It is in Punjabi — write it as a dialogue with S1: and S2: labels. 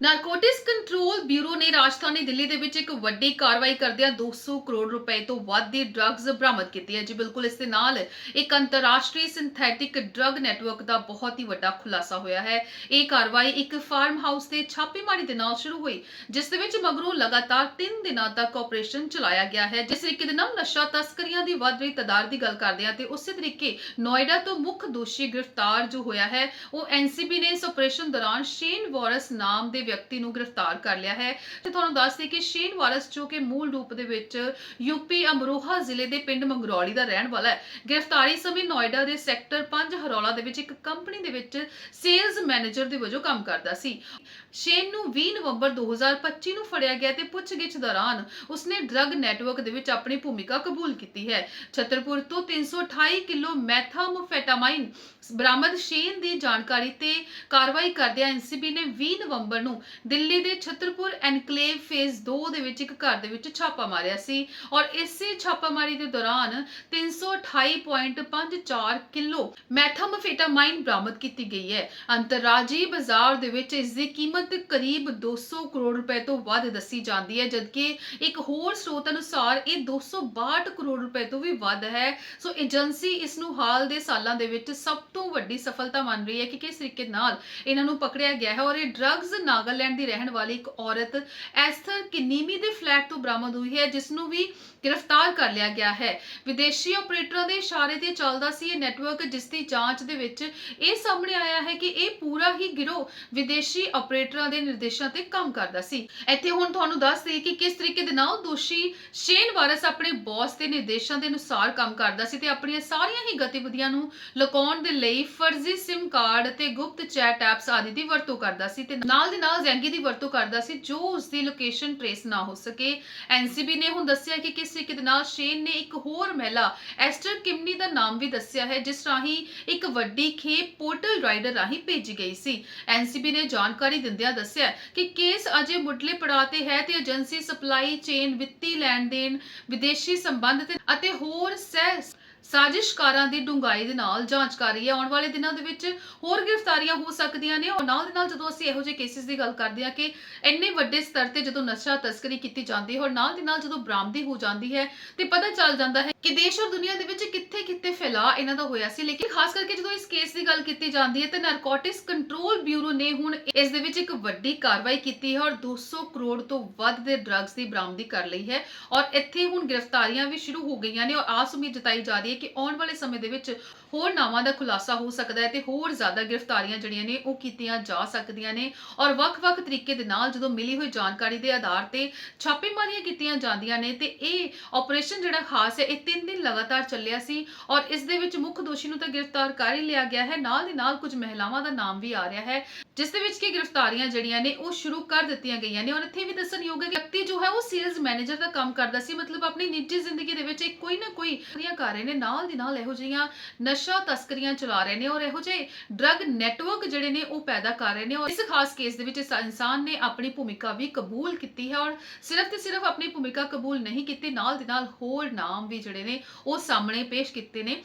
S1: ਨਾਰਕੋਟਿਕਸ ਕੰਟਰੋਲ ਬਿਊਰੋ ਨੇ ਰਾਜਧਾਨੀ ਦਿੱਲੀ ਦੇ ਵਿੱਚ ਇੱਕ ਵੱਡੀ ਕਾਰਵਾਈ ਕਰਦਿਆਂ 200 ਕਰੋੜ ਰੁਪਏ ਤੋਂ ਵੱਧ ਦੀ ਡਰੱਗਸ ਬਰਾਮਦ ਕੀਤੀ ਹੈ ਜੀ ਬਿਲਕੁਲ, ਇਸ ਦੇ ਨਾਲ ਇੱਕ ਅੰਤਰਰਾਸ਼ਟਰੀ ਸਿੰਥੈਟਿਕ ਡਰੱਗ ਨੈਟਵਰਕ ਦਾ ਬਹੁਤ ਹੀ ਵੱਡਾ ਖੁਲਾਸਾ ਹੋਇਆ ਹੈ। ਇਹ ਕਾਰਵਾਈ ਇੱਕ ਫਾਰਮ ਹਾਊਸ ਤੇ ਛਾਪੇਮਾਰੀ ਦੇ ਨਾਲ ਸ਼ੁਰੂ ਹੋਈ, ਜਿਸ ਦੇ ਵਿੱਚ ਮਗਰੋਂ ਲਗਾਤਾਰ 3 ਦਿਨਾਂ ਤੱਕ ਆਪਰੇਸ਼ਨ ਚਲਾਇਆ ਗਿਆ ਹੈ। ਜਿਸ ਤਰੀਕੇ ਦੇ ਨਾਲ ਨਸ਼ਾ ਤਸਕਰੀਆਂ ਦੀ ਵੱਧ ਰਹੀ ਤਦਾਰ ਦੀ ਗੱਲ ਕਰਦੇ ਹਾਂ ਤੇ ਉਸੇ ਤਰੀਕੇ ਨੋਇਡਾ ਤੋਂ ਮੁੱਖ ਦੋਸ਼ੀ ਗ੍ਰਿਫਤਾਰ ਜੋ ਹੋਇਆ ਹੈ, ਉਹ ਐਨਸੀਬੀ ਨੇ ਇਸ ਆਪਰੇਸ਼ਨ ਦੌਰਾਨ ਸ਼ੇਨ ਵਾਰਸ ਨਾਮ ਦੇ ਵਿਅਕਤੀ ਨੂੰ ਗ੍ਰਿਫਤਾਰ ਕਰ ਲਿਆ ਹੈ। ਤੇ ਤੁਹਾਨੂੰ ਦੱਸ ਦਈਏ ਕਿ ਸ਼ੇਨ ਵਾਰਸ, ਜੋ ਕਿ ਮੂਲ ਰੂਪ ਦੇ ਵਿੱਚ ਯੂਪੀ ਅਮਰੋਹਾ ਜ਼ਿਲ੍ਹੇ ਦੇ ਪਿੰਡ ਮੰਗਰੌਲੀ ਦਾ ਰਹਿਣ ਵਾਲਾ ਹੈ, ਗ੍ਰਿਫਤਾਰੀ ਸਮੇਂ ਨੋਇਡਾ ਦੇ ਸੈਕਟਰ 5 ਹਰੌਲਾ ਦੇ ਵਿੱਚ ਇੱਕ ਕੰਪਨੀ ਦੇ ਵਿੱਚ ਸੇਲਜ਼ ਮੈਨੇਜਰ ਦੇ ਵਜੋਂ ਕੰਮ ਕਰਦਾ ਸੀ। ਸ਼ੇਨ ਨੂੰ 20 ਨਵੰਬਰ 2025 ਨੂੰ ਫੜਿਆ ਗਿਆ ਤੇ ਪੁੱਛਗਿੱਛ ਦੌਰਾਨ ਉਸਨੇ ਡਰੱਗ ਨੈਟਵਰਕ ਦੇ ਵਿੱਚ ਆਪਣੀ ਭੂਮਿਕਾ ਕਬੂਲ ਕੀਤੀ ਹੈ। ਛਤਰਪੁਰ ਤੋਂ 328 ਕਿਲੋ ਮੈਥਾਮਫੈਟਾਮਾਈਨ ਬਰਾਮਦ ਸ਼ੇਨ ਦੀ ਜਾਣਕਾਰੀ ਤੇ ਕਾਰਵਾਈ ਕਰਦਿਆਂ ਐਨਸੀਬੀ ਨੇ 20 ਨਵੰਬਰ ਨੂੰ ਦਿੱਲੀ ਦੇ ਛਤਰਪੁਰ ਐਨਕਲੇਵ ਫੇਜ਼ 2 ਦੇ ਵਿੱਚ ਇੱਕ ਘਰ ਦੇ ਵਿੱਚ ਛਾਪਾ ਮਾਰਿਆ ਸੀ ਔਰ ਇਸੇ ਛਾਪਾਮਾਰੀ ਦੇ ਦੌਰਾਨ 328.54 ਕਿਲੋ ਮੈਥਾਮਫੈਟਾਮਾਈਨ ਬਰਾਮਦ ਕੀਤੀ ਗਈ ਹੈ। ਅੰਤਰਰਾਜੀ ਬਾਜ਼ਾਰ ਦੇ ਵਿੱਚ ਇਸ ਦੀ ਕੀਮਤ ਕਰੀਬ 200 ਕਰੋੜ ਰੁਪਏ ਤੋਂ ਵੱਧ ਦੱਸੀ ਜਾਂਦੀ ਹੈ, ਜਦਕਿ ਇੱਕ ਹੋਰ ਸਰੋਤ ਅਨੁਸਾਰ ਇਹ 262 ਕਰੋੜ ਰੁਪਏ ਤੋਂ ਵੀ ਵੱਧ ਹੈ। ਸੋ ਏਜੰਸੀ ਇਸ ਨੂੰ ਹਾਲ ਦੇ ਸਾਲਾਂ ਦੇ ਵਿੱਚ ਸਭ ਤੋਂ ਵੱਡੀ ਸਫਲਤਾ ਮੰਨ ਰਹੀ ਹੈ ਕਿ ਕਿਸ ਤਰੀਕੇ ਨਾਲ ਇਹਨਾਂ ਨੂੰ ਪਕੜਿਆ ਗਿਆ ਹੈ ਔਰ ਇਹ ਡਰੱਗਸ ਨਾਗਾਲੈਂਡ ਦੀ ਰਹਿਣ ਵਾਲੀ ਇੱਕ ਔਰਤ ਐਸਥਰ ਕਿਨੀਮੀ ਦੇ ਫਲੈਟ ਤੋਂ ਬਰਾਮਦ ਹੋਈ ਹੈ ਜਿਸ ਨੂੰ ਵੀ ਗ੍ਰਿਫਤਾਰ ਕਰ ਲਿਆ ਗਿਆ ਹੈ। ਵਿਦੇਸ਼ੀ ਆਪਰੇਟਰਾਂ ਦੇ ਇਸ਼ਾਰੇ ਤੇ ਚੱਲਦਾ ਸੀ ਇਹ ਨੈਟਵਰਕ, ਜਿਸ ਦੀ ਜਾਂਚ ਦੇ ਵਿੱਚ ਇਹ ਸਾਹਮਣੇ ਆਇਆ ਹੈ ਕਿ ਇਹ ਪੂਰਾ ਹੀ ਗਿਰੋਹ ਵਿਦੇਸ਼ੀ ਆਪਰੇਟਰਾਂ ਦੇ ਨਿਰਦੇਸ਼ਾਂ ਤੇ ਕੰਮ ਕਰਦਾ ਸੀ। ਇੱਥੇ ਹੁਣ ਤੁਹਾਨੂੰ ਦੱਸ ਦਈਏ ਕਿ ਕਿਸ ਤਰੀਕੇ ਦੇ ਨਾਲ ਦੋਸ਼ੀ ਸ਼ੇਨ ਵਾਰਸ ਆਪਣੇ ਬੌਸ ਦੇ ਨਿਰਦੇਸ਼ਾਂ ਦੇ ਅਨੁਸਾਰ ਕੰਮ ਕਰਦਾ ਸੀ ਤੇ ਆਪਣੀਆਂ ਸਾਰੀਆਂ ਹੀ ਗਤੀਵਿਧੀਆਂ ਨੂੰ ਲੁਕਾਉਣ ਦੇ ਲਈ ਫਰਜ਼ੀ SIM ਕਾਰਡ ਤੇ ਗੁਪਤ ਚੈਟ ਐਪਸ ਆਦਿ ਦੀ ਵਰਤੋਂ ਕਰਦਾ ਸੀ ਤੇ ਨਾਲ ਦੀ ਨਾਲ ਜ਼ੈਂਗੀ ਦੀ ਵਰਤੋਂ ਕਰਦਾ ਸੀ ਜੋ ਉਸ ਦੀ ਲੋਕੇਸ਼ਨ ਟ੍ਰੇਸ ਨਾ ਹੋ ਸਕੇ। ਐਨਸੀਬੀ ਨੇ ਹੁਣ ਦੱਸਿਆ ਕਿ ਕਿਸ ਤਰੀਕੇ ਨਾਲ ਸ਼ੇਨ ਨੇ ਇੱਕ ਹੋਰ ਮਹਿਲਾ ਐਸਟਰ ਕਿਮਨੀ ਦਾ ਨਾਮ ਵੀ ਦੱਸਿਆ ਹੈ, ਜਿਸ ਰਾਹੀਂ ਇੱਕ ਵੱਡੀ ਖੇਪ ਪੋਰਟਲ ਰਾਈਡਰ ਰਾਹੀਂ ਭੇਜੀ ਗਈ ਸੀ। ਐਨਸੀਬੀ ਨੇ ਜਾਣਕਾਰੀ ਦਿੰਦਿਆਂ ਦੱਸਿਆ ਕਿ ਕੇਸ ਅਜੇ ਮੁੱਢਲੇ ਪੜਾਅ ਤੇ ਹੈ ਤੇ ਏਜੰਸੀ ਸਪਲਾਈ ਚੇਨ ਵਿੱਤੀ ਲੈਣ ਦੇਣ, ਵਿਦੇਸ਼ੀ ਸੰਬੰਧ ਅਤੇ ਹੋਰ ਸਹਿ ਸਾਜ਼ਿਸ਼ਕਾਰਾਂ ਦੀ ਡੂੰਘਾਈ ਦੇ ਨਾਲ ਜਾਂਚ ਕਰ ਰਹੀ ਹੈ। ਆਉਣ ਵਾਲੇ ਦਿਨਾਂ ਦੇ ਵਿੱਚ ਹੋਰ ਗ੍ਰਿਫਤਾਰੀਆਂ ਹੋ ਸਕਦੀਆਂ ਨੇ ਔਰ ਨਾਲ ਦੇ ਨਾਲ ਜਦੋਂ ਅਸੀਂ ਇਹੋ ਜਿਹੇ ਕੇਸਿਸ ਦੀ ਗੱਲ ਕਰਦੇ ਹਾਂ ਕਿ ਇੰਨੇ ਵੱਡੇ ਸਤਰ ਤੇ ਜਦੋਂ ਨਸ਼ਾ ਤਸਕਰੀ ਕੀਤੀ ਜਾਂਦੀ ਹੈ ਔਰ ਨਾਲ ਦੇ ਨਾਲ ਜਦੋਂ ਬਰਾਮਦੀ ਹੋ ਜਾਂਦੀ ਹੈ ਤੇ ਪਤਾ ਚੱਲ ਜਾਂਦਾ ਹੈ ਕਿ ਦੇਸ਼ ਔਰ ਦੁਨੀਆ ਦੇ ਵਿੱਚ ਕਿੱਥੇ-ਕਿੱਥੇ ਫੈਲਾਅ ਇਹਨਾਂ ਦਾ ਹੋਇਆ ਸੀ। ਲੇਕਿਨ ਖਾਸ ਕਰਕੇ ਜਦੋਂ ਇਸ ਕੇਸ ਦੀ ਗੱਲ ਕੀਤੀ ਜਾਂਦੀ ਹੈ ਤੇ ਨਾਰਕੋਟਿਕਸ ਕੰਟਰੋਲ ਬਿਊਰੋ ਨੇ ਹੁਣ ਇਸ ਦੇ ਵਿੱਚ ਇੱਕ ਵੱਡੀ ਕਾਰਵਾਈ ਕੀਤੀ ਹੈ ਔਰ 200 ਕਰੋੜ ਤੋਂ ਵੱਧ ਦੇ ਡਰੱਗਸ ਦੀ ਬਰਾਮਦੀ ਕਰ ਲਈ ਹੈ ਔਰ ਇੱਥੇ ਹੁਣ ਗ੍ਰਿਫਤਾਰੀਆਂ ਵੀ ਸ਼ੁਰੂ ਹੋ ਗਈਆਂ ਨੇ ਔਰ ਆਸ ਉਮੀਦ ਜਤਾਈ ਜਾ ਰਹੀ ਹੈ ਕਿ ਆਉਣ ਵਾਲੇ ਸਮੇਂ ਦੇ ਵਿੱਚ ਹੋਰ ਨਾਵਾਂ ਦਾ ਖੁਲਾਸਾ ਹੋ ਸਕਦਾ ਹੈ ਤੇ ਹੋਰ ਜ਼ਿਆਦਾ ਗ੍ਰਿਫਤਾਰੀਆਂ ਜਿਹੜੀਆਂ ਨੇ ਉਹ ਕੀਤੀਆਂ ਜਾ ਸਕਦੀਆਂ ਨੇ ਔਰ ਵੱਖ-ਵੱਖ ਤਰੀਕੇ ਦੇ ਨਾਲ ਜਦੋਂ ਮਿਲੀ ਹੋਈ ਜਾਣਕਾਰੀ ਦੇ ਆਧਾਰ ਤੇ ਛਾਪੇਮਾਰੀਆਂ ਕੀਤੀਆਂ ਜਾਂਦੀਆਂ ਨੇ ਤੇ ਇਹ ਆਪਰੇਸ਼ਨ ਜਿਹੜਾ ਖਾਸ ਹੈ, ਇਹ 3 ਦਿਨ ਲਗਾਤਾਰ ਚੱਲਿਆ ਸੀ ਔਰ ਇਸ ਦੇ ਵਿੱਚ ਮੁੱਖ ਦੋਸ਼ੀ ਨੂੰ ਤਾਂ ਗ੍ਰਿਫਤਾਰ ਕਰ ਹੀ ਲਿਆ ਗਿਆ ਹੈ। ਨਾਲ ਦੀ ਨਾਲ ਕੁਝ ਮਹਿਲਾਵਾਂ ਦਾ ਨਾਮ ਵੀ ਆ ਰਿਹਾ ਹੈ, ਜਿਸ ਦੇ ਵਿੱਚ ਕਿ ਗ੍ਰਿਫਤਾਰੀਆਂ ਜਿਹੜੀਆਂ ਨੇ ਉਹ ਸ਼ੁਰੂ ਕਰ ਦਿੱਤੀਆਂ ਗਈਆਂ ਨੇ ਔਰ ਇੱਥੇ ਵੀ ਦੱਸਣਯੋਗ ਹੈ ਕਿ ਵਿਅਕਤੀ ਜੋ ਹੈ ਉਹ ਸੇਲਸ ਮੈਨੇਜਰ ਦਾ ਕੰਮ ਕਰਦਾ ਸੀ, ਮਤਲਬ ਆਪਣੀ ਨਿੱਜੀ ਜ਼ਿੰਦਗੀ ਦੇ ਵਿੱਚ ਕੋਈ ਨਾ ਕੋਈ ਕਰ ਰਹੇ ਨੇ। ਨਾਲ ਦੀ ਨਾਲ ਇਹੋ ਜਿਹੀਆਂ ਨਸ਼ਾ ਤਸਕਰੀਆਂ ਚਲਾ ਰਹੇ ਨੇ ਔਰ ਇਹੋ ਜਿਹੇ ਡਰੱਗ ਨੈਟਵਰਕ ਜਿਹੜੇ ਨੇ ਉਹ ਪੈਦਾ ਕਰ ਰਹੇ ਨੇ ਔਰ ਇਸ ਖਾਸ ਕੇਸ ਦੇ ਵਿੱਚ ਇਸ ਇਨਸਾਨ ਨੇ ਆਪਣੀ ਭੂਮਿਕਾ ਵੀ ਕਬੂਲ ਕੀਤੀ ਹੈ ਔਰ ਸਿਰਫ ਤੇ ਸਿਰਫ ਆਪਣੀ ਭੂਮਿਕਾ ਕਬੂਲ ਨਹੀਂ ਕੀਤੀ, ਨਾਲ ਦੇ ਨਾਲ ਹੋਰ ਨਾਮ ਵੀ ਜਿਹੜੇ ਨੇ ਉਹ ਸਾਹਮਣੇ ਪੇਸ਼ ਕੀਤੇ ਨੇ।